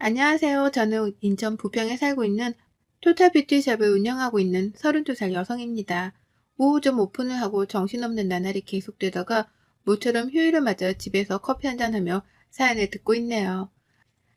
안녕하세요. 저는 인천 부평에 살고 있는 토탈 뷰티샵을 운영하고 있는 32살 여성입니다. 오후 좀 오픈을 하고 정신없는 나날이 계속되다가 모처럼 휴일을 맞아 집에서 커피 한잔하며 사연을 듣고 있네요.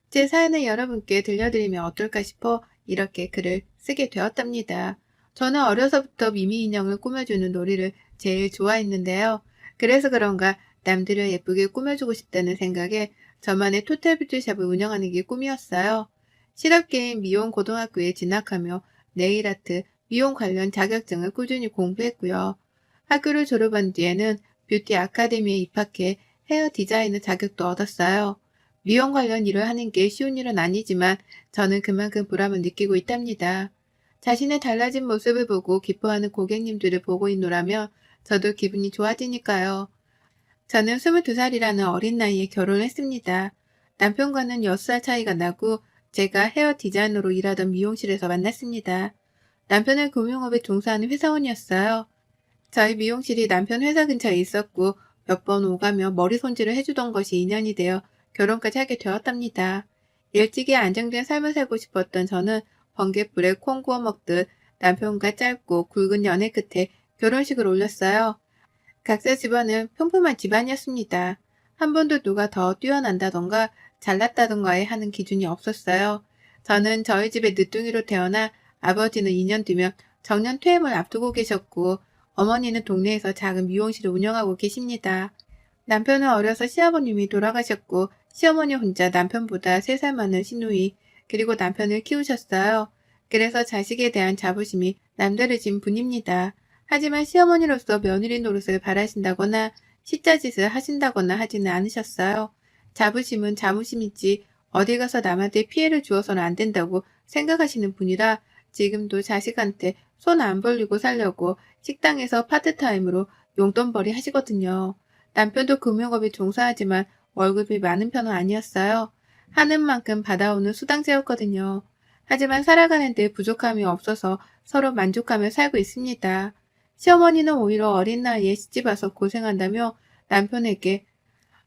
제 사연을 여러분께 들려드리면 어떨까 싶어 이렇게 글을 쓰게 되었답니다. 저는 어려서부터 미미 인형을 꾸며주는 놀이를 제일 좋아했는데요. 그래서 그런가 남들을 예쁘게 꾸며주고 싶다는 생각에 저만의 토탈 뷰티 샵을 운영하는 게 꿈이었어요. 실업계인 미용 고등학교에 진학하며 네일아트, 미용 관련 자격증을 꾸준히 공부했고요. 학교를 졸업한 뒤에는 뷰티 아카데미에 입학해 헤어 디자이너 자격도 얻었어요. 미용 관련 일을 하는 게 쉬운 일은 아니지만 저는 그만큼 보람을 느끼고 있답니다. 자신의 달라진 모습을 보고 기뻐하는 고객님들을 보고 있노라면 저도 기분이 좋아지니까요. 저는 22살이라는 어린 나이에 결혼했습니다. 남편과는 6살 차이가 나고 제가 헤어 디자이너로 일하던 미용실에서 만났습니다. 남편은 금융업에 종사하는 회사원이었어요. 저희 미용실이 남편 회사 근처에 있었고 몇 번 오가며 머리 손질을 해주던 것이 인연이 되어 결혼까지 하게 되었답니다. 일찍이 안정된 삶을 살고 싶었던 저는 번갯불에 콩 구워 먹듯 남편과 짧고 굵은 연애 끝에 결혼식을 올렸어요. 각자 집안은 평범한 집안이었습니다. 한 번도 누가 더 뛰어난다던가 잘났다던가에 하는 기준이 없었어요. 저는 저희 집에 늦둥이로 태어나 아버지는 2년 뒤면 정년 퇴임을 앞두고 계셨고 어머니는 동네에서 작은 미용실을 운영하고 계십니다. 남편은 어려서 시아버님이 돌아가셨고 시어머니 혼자 남편보다 3살 많은 시누이 그리고 남편을 키우셨어요. 그래서 자식에 대한 자부심이 남다르신 분입니다. 하지만 시어머니로서 며느리 노릇을 바라신다거나 시자짓을 하신다거나 하지는 않으셨어요. 자부심은 자부심이지 어디 가서 남한테 피해를 주어서는 안 된다고 생각하시는 분이라 지금도 자식한테 손 안 벌리고 살려고 식당에서 파트타임으로 용돈벌이 하시거든요. 남편도 금융업에 종사하지만 월급이 많은 편은 아니었어요. 하는 만큼 받아오는 수당제였거든요. 하지만 살아가는데 부족함이 없어서 서로 만족하며 살고 있습니다. 시어머니는 오히려 어린 나이에 시집 와서 고생한다며 남편에게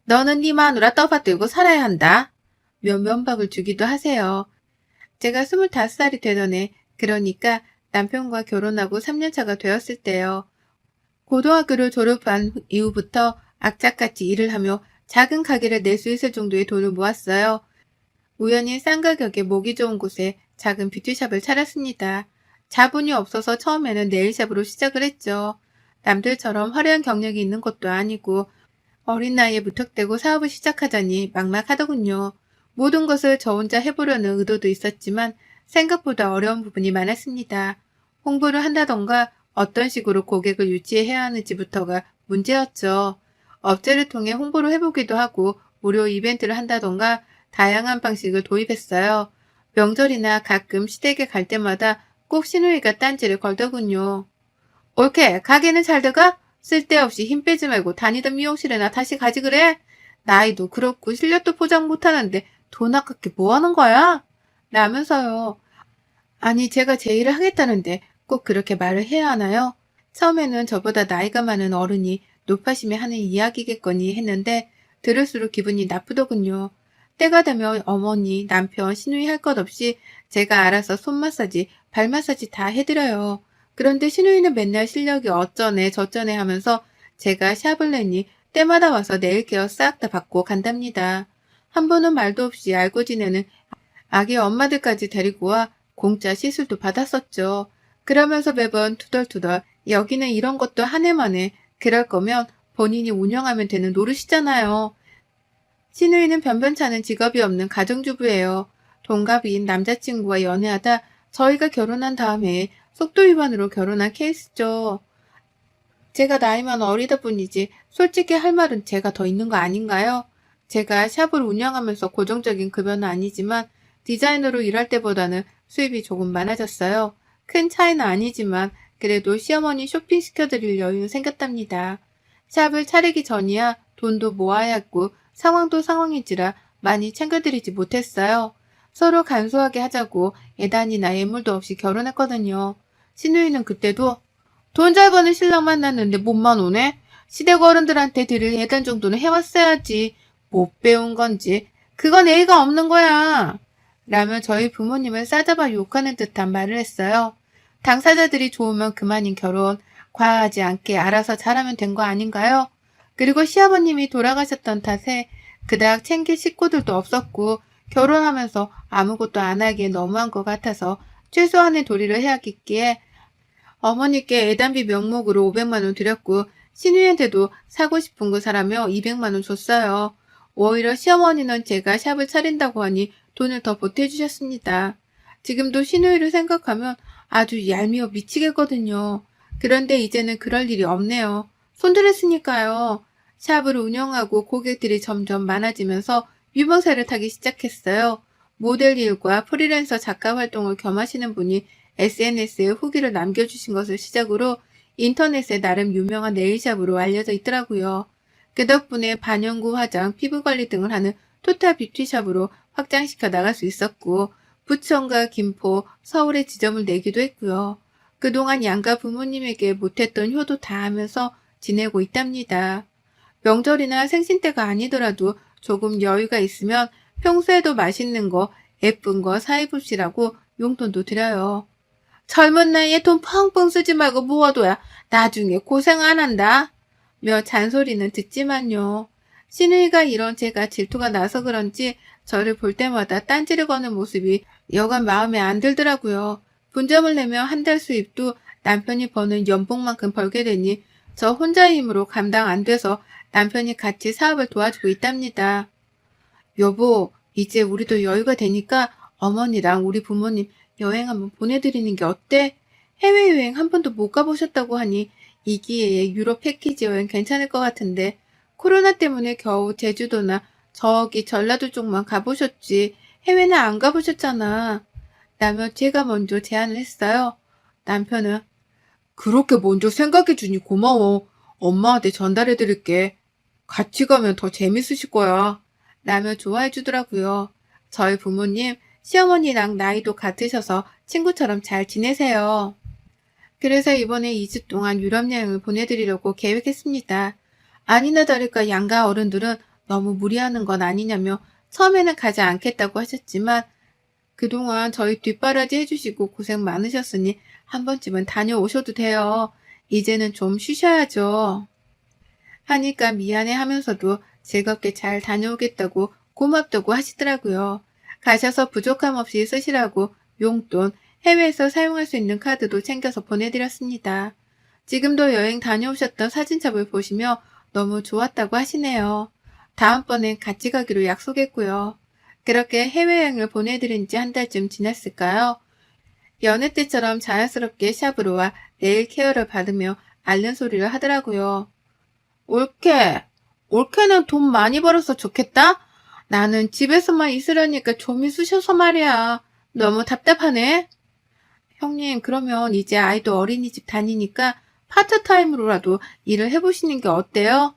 너는 네 마누라 떠받들고 살아야 한다. 면면박을 주기도 하세요. 제가 25살이 되던 해, 그러니까 남편과 결혼하고 3년차가 되었을 때요. 고등학교를 졸업한 이후부터 악착같이 일을 하며 작은 가게를 낼 수 있을 정도의 돈을 모았어요. 우연히 싼 가격에 모기 좋은 곳에 작은 뷰티샵을 차렸습니다. 자본이 없어서 처음에는 네일샵으로 시작을 했죠. 남들처럼 화려한 경력이 있는 것도 아니고 어린 나이에 무턱대고 사업을 시작하자니 막막하더군요. 모든 것을 저 혼자 해보려는 의도도 있었지만 생각보다 어려운 부분이 많았습니다. 홍보를 한다던가 어떤 식으로 고객을 유치해야 하는지부터가 문제였죠. 업체를 통해 홍보를 해보기도 하고 무료 이벤트를 한다던가 다양한 방식을 도입했어요. 명절이나 가끔 시댁에 갈 때마다 꼭 신우이가 딴지를 걸더군요. 옳게 가게는 잘 돼가? 쓸데없이 힘 빼지 말고 다니던 미용실에나 다시 가지 그래? 나이도 그렇고 실력도 포장 못하는데 돈 아깝게 뭐하는 거야? 라면서요. 아니 제가 제 일을 하겠다는데 꼭 그렇게 말을 해야 하나요? 처음에는 저보다 나이가 많은 어른이 높아심에 하는 이야기겠거니 했는데 들을수록 기분이 나쁘더군요. 때가 되면 어머니, 남편, 시누이 할 것 없이 제가 알아서 손 마사지, 발 마사지 다 해드려요. 그런데 시누이는 맨날 실력이 어쩌네 저쩌네 하면서 제가 샵을 내니 때마다 와서 네일 케어 싹 다 받고 간답니다. 한 번은 말도 없이 알고 지내는 아기 엄마들까지 데리고 와 공짜 시술도 받았었죠. 그러면서 매번 투덜투덜 여기는 이런 것도 한 해만에 그럴 거면 본인이 운영하면 되는 노릇이잖아요. 신우이는 변변찮은 직업이 없는 가정주부예요. 동갑인 남자친구와 연애하다 저희가 결혼한 다음에 속도 위반으로 결혼한 케이스죠. 제가 나이만 어리다 뿐이지 솔직히 할 말은 제가 더 있는 거 아닌가요? 제가 샵을 운영하면서 고정적인 급여는 아니지만 디자이너로 일할 때보다는 수입이 조금 많아졌어요. 큰 차이는 아니지만 그래도 시어머니 쇼핑 시켜드릴 여유는 생겼답니다. 샵을 차리기 전이야 돈도 모아야 했고 상황도 상황이지라 많이 챙겨드리지 못했어요. 서로 간소하게 하자고 예단이나 예물도 없이 결혼했거든요. 신우이는 그때도 돈 잘 버는 신랑 만났는데 몸만 오네? 시댁 어른들한테 드릴 예단 정도는 해왔어야지. 못 배운 건지. 그건 예의가 없는 거야. 라며 저희 부모님을 싸잡아 욕하는 듯한 말을 했어요. 당사자들이 좋으면 그만인 결혼, 과하지 않게 알아서 잘하면 된 거 아닌가요? 그리고 시아버님이 돌아가셨던 탓에 그닥 챙길 식구들도 없었고 결혼하면서 아무것도 안 하기에 너무한 것 같아서 최소한의 도리를 해야겠기에 어머니께 애단비 명목으로 500만 원 드렸고 신우한테도 사고 싶은 거 사라며 200만 원 줬어요. 오히려 시어머니는 제가 샵을 차린다고 하니 돈을 더 보태주셨습니다. 지금도 신우이를 생각하면 아주 얄미워 미치겠거든요. 그런데 이제는 그럴 일이 없네요. 손들었으니까요. 샵을 운영하고 고객들이 점점 많아지면서 유명세를 타기 시작했어요. 모델 일과 프리랜서 작가 활동을 겸하시는 분이 SNS에 후기를 남겨주신 것을 시작으로 인터넷에 나름 유명한 네일샵으로 알려져 있더라고요. 그 덕분에 반영구 화장, 피부관리 등을 하는 토탈 뷰티샵으로 확장시켜 나갈 수 있었고 부천과 김포, 서울에 지점을 내기도 했고요. 그동안 양가 부모님에게 못했던 효도 다 하면서 지내고 있답니다. 명절이나 생신 때가 아니더라도 조금 여유가 있으면 평소에도 맛있는 거, 예쁜 거 사입읍시라고 용돈도 드려요. 젊은 나이에 돈 펑펑 쓰지 말고 모아둬야 나중에 고생 안 한다. 며 잔소리는 듣지만요. 신우이가 이런 제가 질투가 나서 그런지 저를 볼 때마다 딴지를 거는 모습이 여간 마음에 안 들더라고요. 분점을 내며 한달 수입도 남편이 버는 연봉만큼 벌게 되니 저 혼자의 힘으로 감당 안 돼서 남편이 같이 사업을 도와주고 있답니다. 여보, 이제 우리도 여유가 되니까 어머니랑 우리 부모님 여행 한번 보내드리는 게 어때? 해외여행 한 번도 못 가보셨다고 하니 이 기회에 유럽 패키지 여행 괜찮을 것 같은데 코로나 때문에 겨우 제주도나 저기 전라도 쪽만 가보셨지 해외는 안 가보셨잖아. 라며 제가 먼저 제안을 했어요. 남편은 그렇게 먼저 생각해 주니 고마워. 엄마한테 전달해 드릴게. 같이 가면 더 재밌으실 거야. 라며 좋아해 주더라고요. 저희 부모님, 시어머니랑 나이도 같으셔서 친구처럼 잘 지내세요. 그래서 이번에 2주 동안 유럽 여행을 보내드리려고 계획했습니다. 아니나 다를까 양가 어른들은 너무 무리하는 건 아니냐며 처음에는 가지 않겠다고 하셨지만 그동안 저희 뒷바라지 해주시고 고생 많으셨으니 한 번쯤은 다녀오셔도 돼요. 이제는 좀 쉬셔야죠. 하니까 미안해 하면서도 즐겁게 잘 다녀오겠다고 고맙다고 하시더라고요. 가셔서 부족함 없이 쓰시라고 용돈, 해외에서 사용할 수 있는 카드도 챙겨서 보내드렸습니다. 지금도 여행 다녀오셨던 사진첩을 보시며 너무 좋았다고 하시네요. 다음번엔 같이 가기로 약속했고요. 그렇게 해외여행을 보내드린 지 한 달쯤 지났을까요? 여느 때처럼 자연스럽게 샵으로 와 네일 케어를 받으며 앓는 소리를 하더라고요. 올케, 올케는 돈 많이 벌어서 좋겠다? 나는 집에서만 있으려니까 좀이 쑤셔서 말이야. 너무 답답하네. 형님, 그러면 이제 아이도 어린이집 다니니까 파트타임으로라도 일을 해보시는 게 어때요?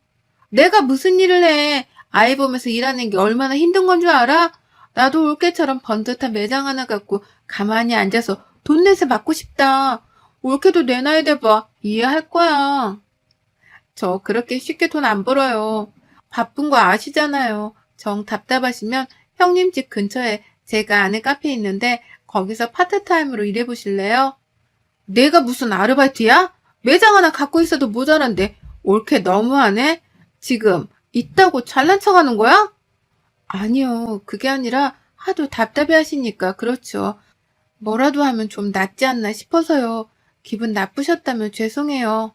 내가 무슨 일을 해? 아이 보면서 일하는 게 얼마나 힘든 건 줄 알아? 나도 올케처럼 번듯한 매장 하나 갖고 가만히 앉아서 돈 내서 받고 싶다. 올케도 내 나이 돼봐. 이해할 거야. 저 그렇게 쉽게 돈 안 벌어요. 바쁜 거 아시잖아요. 정 답답하시면 형님 집 근처에 제가 아는 카페 있는데 거기서 파트타임으로 일해보실래요? 내가 무슨 아르바이트야? 매장 하나 갖고 있어도 모자란데 올케 너무하네? 지금 있다고 잘난 척하는 거야? 아니요. 그게 아니라 하도 답답해 하시니까 그렇죠. 뭐라도 하면 좀 낫지 않나 싶어서요. 기분 나쁘셨다면 죄송해요.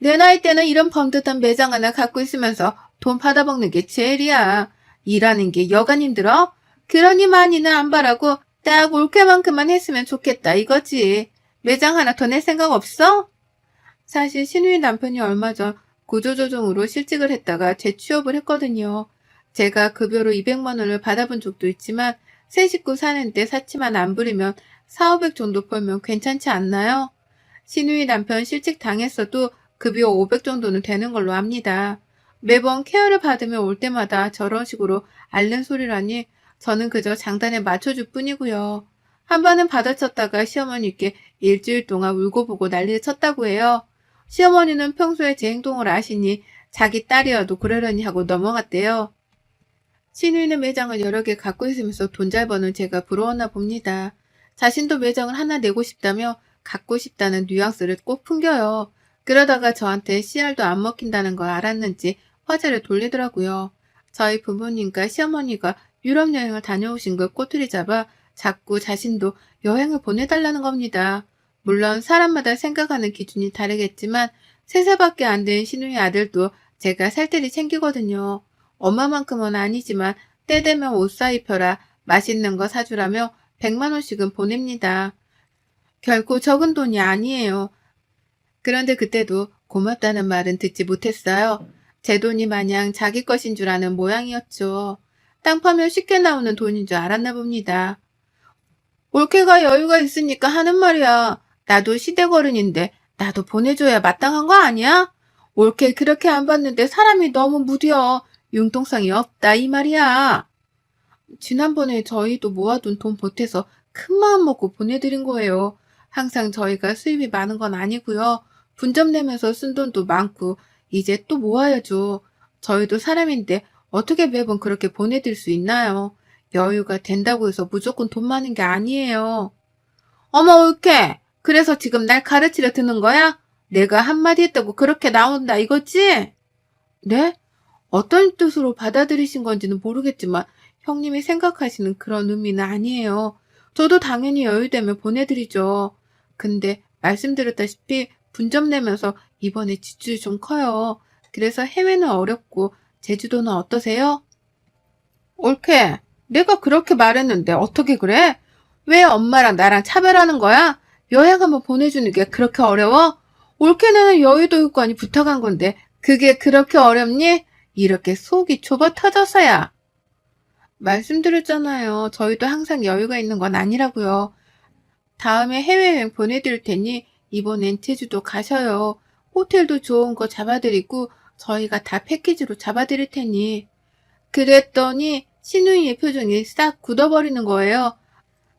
치. 내 나이 때는 이런 번듯한 매장 하나 갖고 있으면서 돈 받아먹는 게 제일이야. 일하는 게 여간 힘들어? 그러니 많이는 안 바라고 딱 올케만큼만 했으면 좋겠다 이거지. 매장 하나 더 낼 생각 없어? 사실 신우이 남편이 얼마 전 구조조정으로 실직을 했다가 재취업을 했거든요. 제가 급여로 200만 원을 받아본 적도 있지만 새 식구 사는데 사치만 안 부리면 4, 500 정도 벌면 괜찮지 않나요? 신우이 남편 실직 당했어도 급여 500 정도는 되는 걸로 압니다. 매번 케어를 받으며 올 때마다 저런 식으로 앓는 소리라니 저는 그저 장단에 맞춰줄 뿐이고요. 한 번은 받아쳤다가 시어머니께 일주일 동안 울고 보고 난리를 쳤다고 해요. 시어머니는 평소에 제 행동을 아시니 자기 딸이어도 그러려니 하고 넘어갔대요. 신우이는 매장을 여러 개 갖고 있으면서 돈 잘 버는 제가 부러웠나 봅니다. 자신도 매장을 하나 내고 싶다며 갖고 싶다는 뉘앙스를 꼭 풍겨요. 그러다가 저한테 씨알도 안 먹힌다는 걸 알았는지 화제를 돌리더라고요. 저희 부모님과 시어머니가 유럽 여행을 다녀오신 걸 꼬투리 잡아 자꾸 자신도 여행을 보내달라는 겁니다. 물론 사람마다 생각하는 기준이 다르겠지만 세 살밖에 안 된 신우이 아들도 제가 살뜰히 챙기거든요. 엄마만큼은 아니지만 때 되면 옷 사 입혀라 맛있는 거 사주라며 100만 원씩은 보냅니다. 결코 적은 돈이 아니에요. 그런데 그때도 고맙다는 말은 듣지 못했어요. 제 돈이 마냥 자기 것인 줄 아는 모양이었죠. 땅 파면 쉽게 나오는 돈인 줄 알았나 봅니다. 올케가 여유가 있으니까 하는 말이야. 나도 시댁어른인데 나도 보내줘야 마땅한 거 아니야? 올케 그렇게 안 봤는데 사람이 너무 무뎌. 융통성이 없다 이 말이야. 지난번에 저희도 모아둔 돈 보태서 큰 마음 먹고 보내드린 거예요. 항상 저희가 수입이 많은 건 아니고요. 분점 내면서 쓴 돈도 많고 이제 또 모아야죠. 저희도 사람인데 어떻게 매번 그렇게 보내드릴 수 있나요? 여유가 된다고 해서 무조건 돈 많은 게 아니에요. 어머 올케 그래서 지금 날 가르치려 드는 거야? 내가 한마디 했다고 그렇게 나온다 이거지? 네? 어떤 뜻으로 받아들이신 건지는 모르겠지만 형님이 생각하시는 그런 의미는 아니에요. 저도 당연히 여유되면 보내드리죠. 근데 말씀드렸다시피 분점 내면서 이번에 지출이 좀 커요. 그래서 해외는 어렵고 제주도는 어떠세요? 옳게. 내가 그렇게 말했는데 어떻게 그래? 왜 엄마랑 나랑 차별하는 거야? 여행 한번 보내주는 게 그렇게 어려워? 내는 여유도 요건이 부탁한 건데 그게 그렇게 어렵니? 이렇게 속이 좁아 터져서야. 말씀드렸잖아요. 저희도 항상 여유가 있는 건 아니라고요. 다음에 해외여행 보내드릴 테니 이번엔 제주도 가셔요. 호텔도 좋은 거 잡아드리고 저희가 다 패키지로 잡아드릴 테니. 그랬더니 신우이의 표정이 싹 굳어버리는 거예요.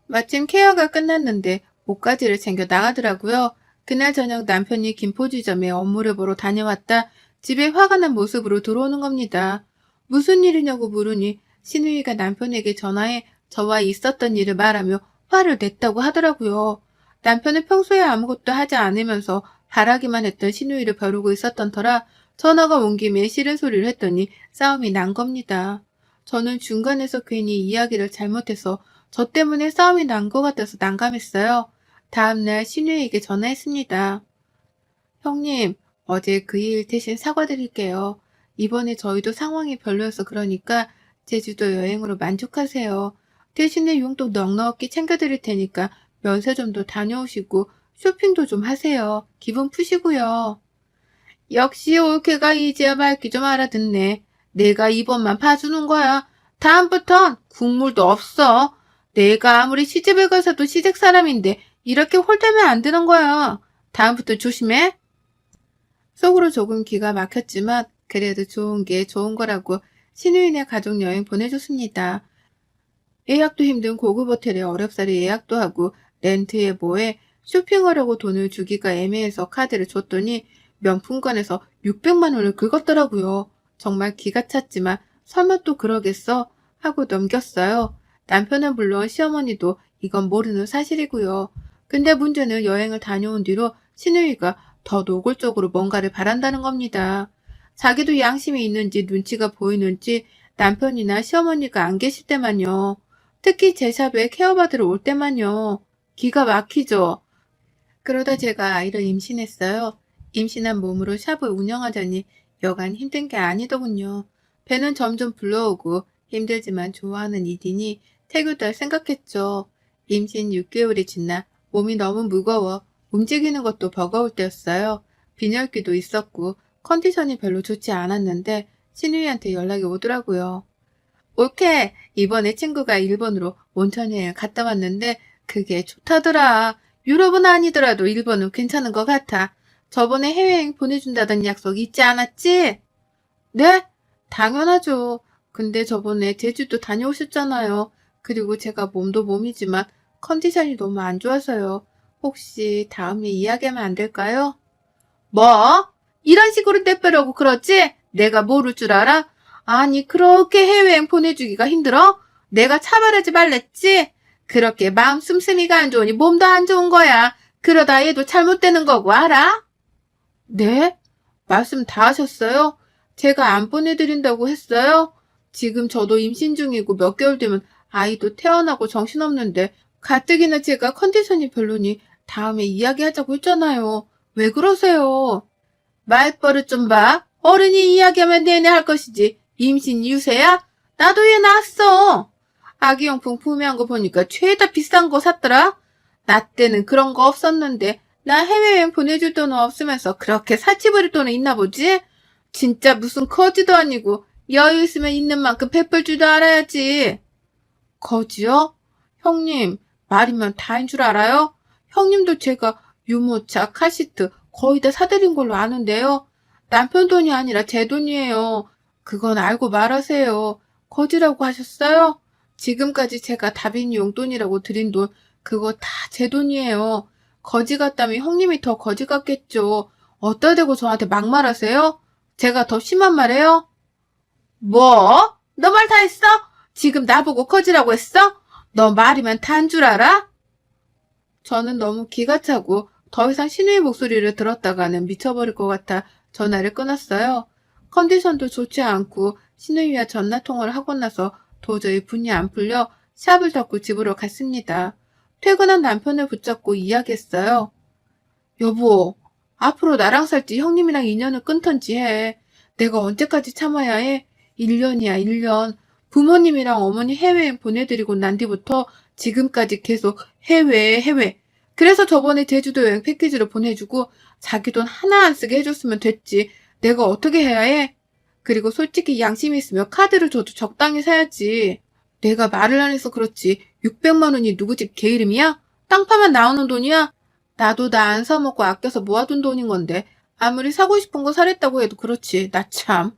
마침 케어가 끝났는데 옷가지를 챙겨 나가더라고요. 그날 저녁 남편이 김포지점에 업무를 보러 다녀왔다 집에 화가 난 모습으로 들어오는 겁니다. 무슨 일이냐고 물으니 신우이가 남편에게 전화해 저와 있었던 일을 말하며 화를 냈다고 하더라고요. 남편은 평소에 아무것도 하지 않으면서 바라기만 했던 신우이를 벼르고 있었던 터라 전화가 온 김에 싫은 소리를 했더니 싸움이 난 겁니다. 저는 중간에서 괜히 이야기를 잘못해서 저 때문에 싸움이 난 것 같아서 난감했어요. 다음날 신우이에게 전화했습니다. 형님, 어제 그 일 대신 사과드릴게요. 이번에 저희도 상황이 별로여서 그러니까 제주도 여행으로 만족하세요. 대신에 용돈 넉넉히 챙겨드릴 테니까 면세점도 다녀오시고 쇼핑도 좀 하세요. 기분 푸시고요. 역시 올케가 이제야 말귀 좀 알아듣네. 내가 이번만 봐주는 거야. 다음부턴 국물도 없어. 내가 아무리 시집을 가서도 시댁 사람인데 이렇게 홀대면 안 되는 거야. 다음부터 조심해. 속으로 조금 기가 막혔지만 그래도 좋은 게 좋은 거라고 신우인의 가족 여행 보내줬습니다. 예약도 힘든 고급 호텔에 어렵사리 예약도 하고 렌트에 뭐에 쇼핑하려고 돈을 주기가 애매해서 카드를 줬더니 명품관에서 600만 원을 긁었더라고요. 정말 기가 찼지만 설마 또 그러겠어? 하고 넘겼어요. 남편은 물론 시어머니도 이건 모르는 사실이고요. 근데 문제는 여행을 다녀온 뒤로 신우이가 더 노골적으로 뭔가를 바란다는 겁니다. 자기도 양심이 있는지 눈치가 보이는지 남편이나 시어머니가 안 계실 때만요. 특히 제 샵에 케어받으러 올 때만요. 기가 막히죠. 그러다 제가 아이를 임신했어요. 임신한 몸으로 샵을 운영하자니 여간 힘든 게 아니더군요. 배는 점점 불러오고 힘들지만 좋아하는 이딘이 태교달 생각했죠. 임신 6개월이 지나 몸이 너무 무거워 움직이는 것도 버거울 때였어요. 빈혈기도 있었고 컨디션이 별로 좋지 않았는데 신우이한테 연락이 오더라고요. 올케 이번에 친구가 일본으로 온천 여행 갔다 왔는데 그게 좋다더라. 유럽은 아니더라도 일본은 괜찮은 것 같아. 저번에 해외여행 보내준다던 약속 잊지 않았지? 네? 당연하죠. 근데 저번에 제주도 다녀오셨잖아요. 그리고 제가 몸도 몸이지만 컨디션이 너무 안 좋아서요. 혹시 다음에 이야기하면 안 될까요? 뭐? 이런 식으로 떼빼려고 그러지? 내가 모를 줄 알아? 아니, 그렇게 해외여행 보내주기가 힘들어? 내가 차별하지 말랬지? 그렇게 마음 씀씀이가 안 좋으니 몸도 안 좋은 거야. 그러다 얘도 잘못되는 거고, 알아? 네? 말씀 다 하셨어요? 제가 안 보내드린다고 했어요? 지금 저도 임신 중이고 몇 개월 되면 아이도 태어나고 정신없는데 가뜩이나 제가 컨디션이 별로니 다음에 이야기하자고 했잖아요. 왜 그러세요? 말버릇 좀 봐. 어른이 이야기하면 내내 할 것이지. 임신 유세야? 나도 얘 낳았어. 아기용품 구매한 거 보니까 죄다 비싼 거 샀더라. 나 때는 그런 거 없었는데 나 해외여행 보내줄 돈은 없으면서 그렇게 사치 부릴 돈은 있나 보지? 진짜 무슨 거지도 아니고 여유 있으면 있는 만큼 베풀 줄도 알아야지. 거지요? 형님, 말이면 다인 줄 알아요? 형님도 제가 유모차, 카시트 거의 다 사드린 걸로 아는데요. 남편 돈이 아니라 제 돈이에요. 그건 알고 말하세요. 거지라고 하셨어요? 지금까지 제가 다빈이 용돈이라고 드린 돈, 그거 다 제 돈이에요. 거지 같다면 형님이 더 거지 같겠죠. 어따 대고 저한테 막말하세요? 제가 더 심한 말해요? 뭐? 너 말 다 했어? 지금 나보고 거지라고 했어? 너 말이면 다인 줄 알아? 저는 너무 기가 차고 더 이상 신우의 목소리를 들었다가는 미쳐버릴 것 같아 전화를 끊었어요. 컨디션도 좋지 않고 신우이와 전화 통화를 하고 나서 도저히 분이 안 풀려 샵을 닫고 집으로 갔습니다. 퇴근한 남편을 붙잡고 이야기했어요. 여보, 앞으로 나랑 살지 형님이랑 인연을 끊던지 해. 내가 언제까지 참아야 해? 1년이야, 1년. 부모님이랑 어머니 해외여행 보내드리고 난 뒤부터 지금까지 계속 해외, 해외. 그래서 저번에 제주도 여행 패키지를 보내주고 자기 돈 하나 안 쓰게 해줬으면 됐지. 내가 어떻게 해야 해? 그리고 솔직히 양심이 있으면 카드를 줘도 적당히 사야지. 내가 말을 안 해서 그렇지. 600만 원이 누구 집 개 이름이야? 땅 파면 나오는 돈이야? 나도 나 안 사먹고 아껴서 모아둔 돈인 건데 아무리 사고 싶은 거 사랬다고 해도 그렇지. 나 참.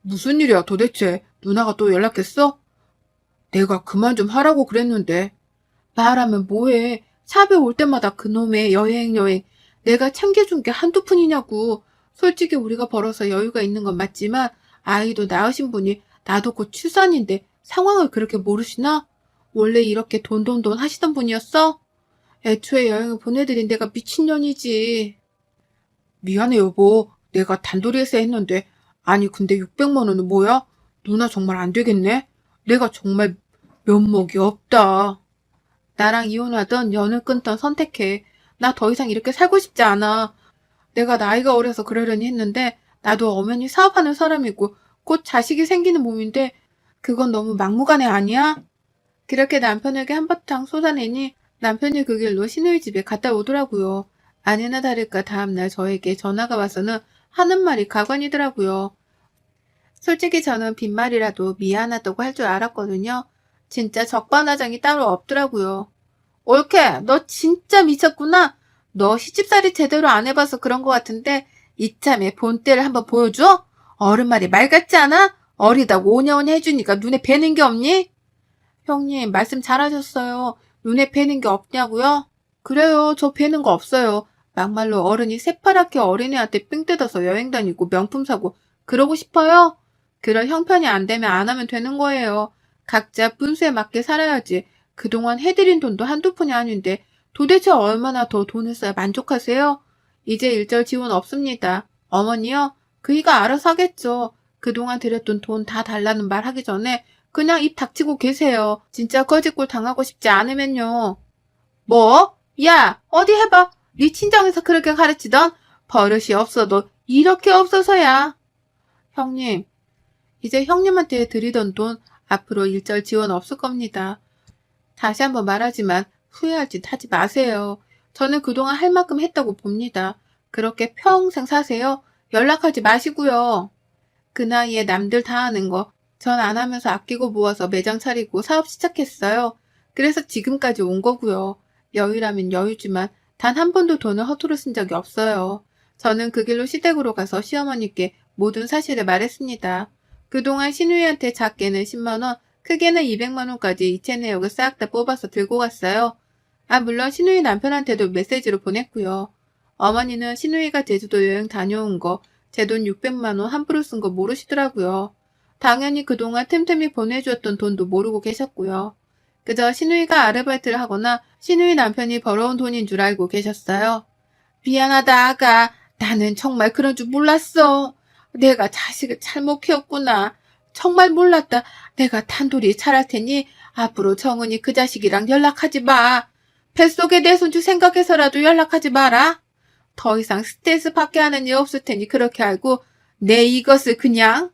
무슨 일이야 도대체? 누나가 또 연락했어? 내가 그만 좀 하라고 그랬는데. 말하면 뭐해. 샵에 올 때마다 그놈의 여행 여행. 내가 챙겨준 게 한두 푼이냐고. 솔직히 우리가 벌어서 여유가 있는 건 맞지만 아이도 낳으신 분이 나도 곧 출산인데 상황을 그렇게 모르시나? 원래 이렇게 돈돈돈 하시던 분이었어? 애초에 여행을 보내드린 내가 미친년이지. 미안해 여보. 내가 단도리에서 했는데 아니 근데 600만 원은 뭐야? 누나 정말 안 되겠네. 내가 정말 면목이 없다. 나랑 이혼하던 연을 끊던 선택해. 나 더 이상 이렇게 살고 싶지 않아. 내가 나이가 어려서 그러려니 했는데 나도 엄연히 사업하는 사람이고 곧 자식이 생기는 몸인데 그건 너무 막무가내 아니야? 그렇게 남편에게 한바탕 쏟아내니 남편이 그 길로 신우이 집에 갔다 오더라고요. 아니나 다를까 다음날 저에게 전화가 와서는 하는 말이 가관이더라고요. 솔직히 저는 빈말이라도 미안하다고 할 줄 알았거든요. 진짜 적반하장이 따로 없더라고요. 옳게, 너 진짜 미쳤구나. 너 시집살이 제대로 안 해봐서 그런 것 같은데 이참에 본때를 한번 보여줘? 어른 말이 말 같지 않아? 어리다고 오냐오냐 해주니까 눈에 뵈는 게 없니? 형님, 말씀 잘하셨어요. 눈에 뵈는 게 없냐고요? 그래요, 저 뵈는 거 없어요. 막말로 어른이 새파랗게 어린애한테 삥 뜯어서 여행 다니고 명품 사고 그러고 싶어요? 그럴 형편이 안 되면 안 하면 되는 거예요. 각자 분수에 맞게 살아야지. 그동안 해드린 돈도 한두 푼이 아닌데 도대체 얼마나 더 돈을 써야 만족하세요? 이제 일절 지원 없습니다. 어머니요? 그이가 알아서 하겠죠. 그동안 드렸던 돈 다 달라는 말 하기 전에 그냥 입 닥치고 계세요. 진짜 거짓골 당하고 싶지 않으면요. 뭐? 야, 어디 해봐. 네 친정에서 그렇게 가르치던 버릇이 없어도 이렇게 없어서야. 형님, 이제 형님한테 드리던 돈 앞으로 일절 지원 없을 겁니다. 다시 한번 말하지만 후회할 짓 하지 마세요. 저는 그동안 할 만큼 했다고 봅니다. 그렇게 평생 사세요. 연락하지 마시고요. 그 나이에 남들 다 하는 거 전 안 하면서 아끼고 모아서 매장 차리고 사업 시작했어요. 그래서 지금까지 온 거고요. 여유라면 여유지만 단 한 번도 돈을 허투루 쓴 적이 없어요. 저는 그 길로 시댁으로 가서 시어머니께 모든 사실을 말했습니다. 그동안 신우이한테 작게는 10만원, 크게는 200만원까지 이체 내역을 싹 다 뽑아서 들고 갔어요. 아, 물론 신우이 남편한테도 메시지로 보냈고요. 어머니는 신우이가 제주도 여행 다녀온 거, 제 돈 600만 원 함부로 쓴 거 모르시더라고요. 당연히 그동안 틈틈이 보내주었던 돈도 모르고 계셨고요. 그저 신우이가 아르바이트를 하거나 신우이 남편이 벌어온 돈인 줄 알고 계셨어요. 미안하다, 아가. 나는 정말 그런 줄 몰랐어. 내가 자식을 잘못 키웠구나. 정말 몰랐다. 내가 단돌이 잘할 테니 앞으로 정은이 그 자식이랑 연락하지 마. 뱃속에 내 손주 생각해서라도 연락하지 마라. 더 이상 스트레스 받게 하는 일 없을 테니 그렇게 알고 내 이것을 그냥.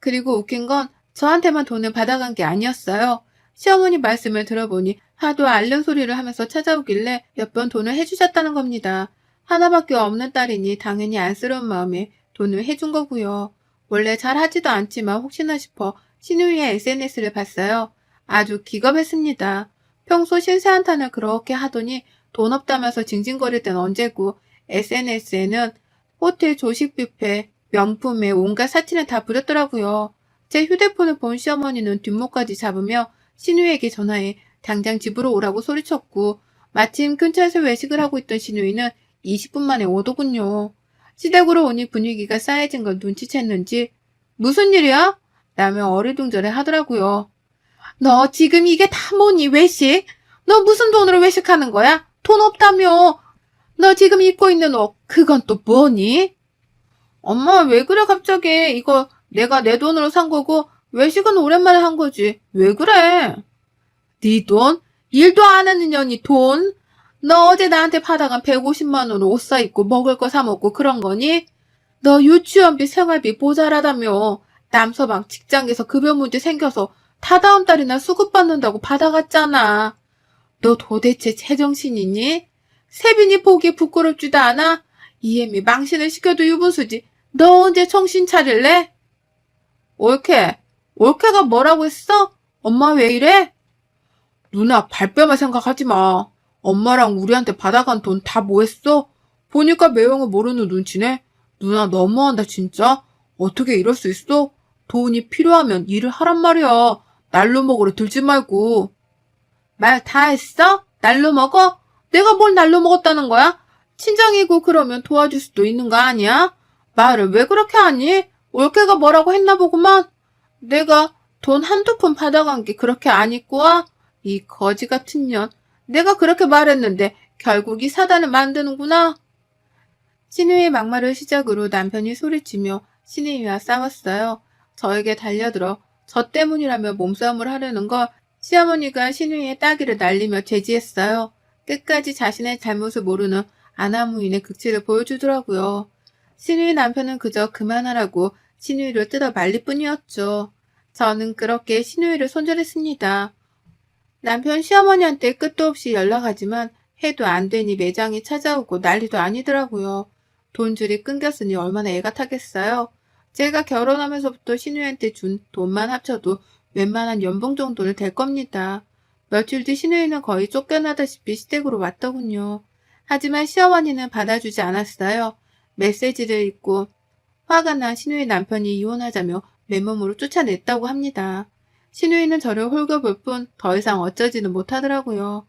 그리고 웃긴 건 저한테만 돈을 받아간 게 아니었어요. 시어머니 말씀을 들어보니 하도 앓는 소리를 하면서 찾아오길래 몇 번 돈을 해주셨다는 겁니다. 하나밖에 없는 딸이니 당연히 안쓰러운 마음에 돈을 해준 거고요. 원래 잘 하지도 않지만 혹시나 싶어 신우이의 SNS를 봤어요. 아주 기겁했습니다. 평소 신세한탄을 그렇게 하더니 돈 없다면서 징징거릴 땐 언제고 SNS에는 호텔 조식 뷔페, 명품에 온갖 사진을 다 부렸더라고요. 제 휴대폰을 본 시어머니는 뒷목까지 잡으며 신우이에게 전화해 당장 집으로 오라고 소리쳤고 마침 근처에서 외식을 하고 있던 신우이는 20분 만에 오더군요. 시댁으로 오니 분위기가 싸해진 걸 눈치챘는지 무슨 일이야? 라며 어리둥절해 하더라고요. 너 지금 이게 다 뭐니 외식? 너 무슨 돈으로 외식하는 거야? 돈 없다며. 너 지금 입고 있는 옷 그건 또 뭐니? 엄마 왜 그래 갑자기 이거 내가 내 돈으로 산 거고 외식은 오랜만에 한 거지. 왜 그래? 네 돈? 일도 안 하는 년이 돈? 너 어제 나한테 받아간 150만 원으로 옷 사 입고 먹을 거 사 먹고 그런 거니? 너 유치원비 생활비 모자라다며 남서방 직장에서 급여 문제 생겨서 다다음 달이나 수급 받는다고 받아갔잖아. 너 도대체 제정신이니? 세빈이 보기에 부끄럽지도 않아? 이엠이 망신을 시켜도 유분수지. 너 언제 정신 차릴래? 올케, 올케가 뭐라고 했어? 엄마 왜 이래? 누나 발뺌할 생각하지 마. 엄마랑 우리한테 받아간 돈 다 뭐했어? 보니까 매형을 모르는 눈치네. 누나 너무한다 진짜. 어떻게 이럴 수 있어? 돈이 필요하면 일을 하란 말이야. 날로 먹으러 들지 말고. 말 다 했어? 날로 먹어? 내가 뭘 날로 먹었다는 거야? 친정이고 그러면 도와줄 수도 있는 거 아니야? 말을 왜 그렇게 하니? 올케가 뭐라고 했나 보구만. 내가 돈 한두 푼 받아간 게 그렇게 안 있고 와? 이 거지 같은 년. 내가 그렇게 말했는데 결국 이 사단을 만드는구나. 신우의 막말을 시작으로 남편이 소리치며 신우이와 싸웠어요. 저에게 달려들어 저 때문이라며 몸싸움을 하려는 걸 시어머니가 신우이의 따귀를 날리며 제지했어요. 끝까지 자신의 잘못을 모르는 아나무인의 극치를 보여주더라고요. 신우이 남편은 그저 그만하라고 신우이를 뜯어 말릴 뿐이었죠. 저는 그렇게 신우이를 손절했습니다. 남편 시어머니한테 끝도 없이 연락하지만 해도 안 되니 매장이 찾아오고 난리도 아니더라고요. 돈줄이 끊겼으니 얼마나 애가 타겠어요. 제가 결혼하면서부터 신우이한테 준 돈만 합쳐도 웬만한 연봉 정도는 될 겁니다. 며칠 뒤 신우이는 거의 쫓겨나다시피 시댁으로 왔더군요. 하지만 시어머니는 받아주지 않았어요. 메시지를 읽고 화가 난 신우이 남편이 이혼하자며 맨몸으로 쫓아냈다고 합니다. 신우이는 저를 홀겨볼 뿐 더 이상 어쩌지는 못하더라고요.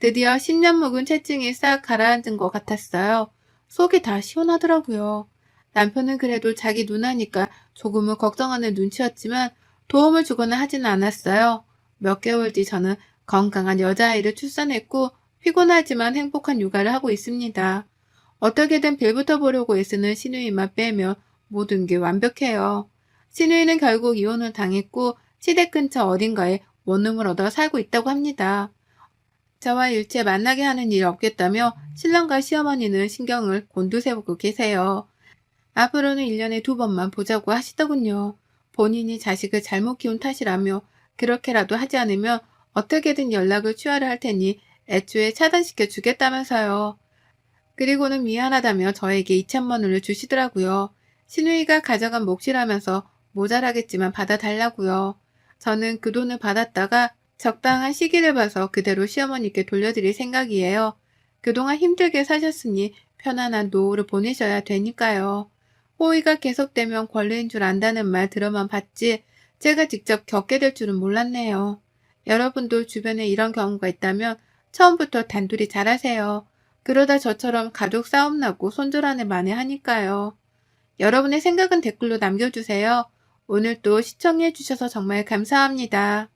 드디어 10년 묵은 채증이 싹 가라앉은 것 같았어요. 속이 다 시원하더라고요. 남편은 그래도 자기 누나니까 조금은 걱정하는 눈치였지만 도움을 주거나 하지는 않았어요. 몇 개월 뒤 저는 건강한 여자아이를 출산했고 피곤하지만 행복한 육아를 하고 있습니다. 어떻게든 빌부터 보려고 애쓰는 신우이만 빼면 모든 게 완벽해요. 신우이는 결국 이혼을 당했고 시댁 근처 어딘가에 원룸을 얻어 살고 있다고 합니다. 저와 일체 만나게 하는 일이 없겠다며 신랑과 시어머니는 신경을 곤두세우고 계세요. 앞으로는 1년에 두 번만 보자고 하시더군요. 본인이 자식을 잘못 키운 탓이라며 그렇게라도 하지 않으면 어떻게든 연락을 취하려 할 테니 애초에 차단시켜 주겠다면서요. 그리고는 미안하다며 저에게 2천만 원을 주시더라고요. 신우이가 가져간 몫이라면서 모자라겠지만 받아달라고요. 저는 그 돈을 받았다가 적당한 시기를 봐서 그대로 시어머니께 돌려드릴 생각이에요. 그동안 힘들게 사셨으니 편안한 노후를 보내셔야 되니까요. 호의가 계속되면 권리인 줄 안다는 말 들어만 봤지 제가 직접 겪게 될 줄은 몰랐네요. 여러분도 주변에 이런 경우가 있다면 처음부터 단둘이 잘하세요. 그러다 저처럼 가족 싸움 나고 손절하는 만에 하니까요. 여러분의 생각은 댓글로 남겨주세요. 오늘 또 시청해주셔서 정말 감사합니다.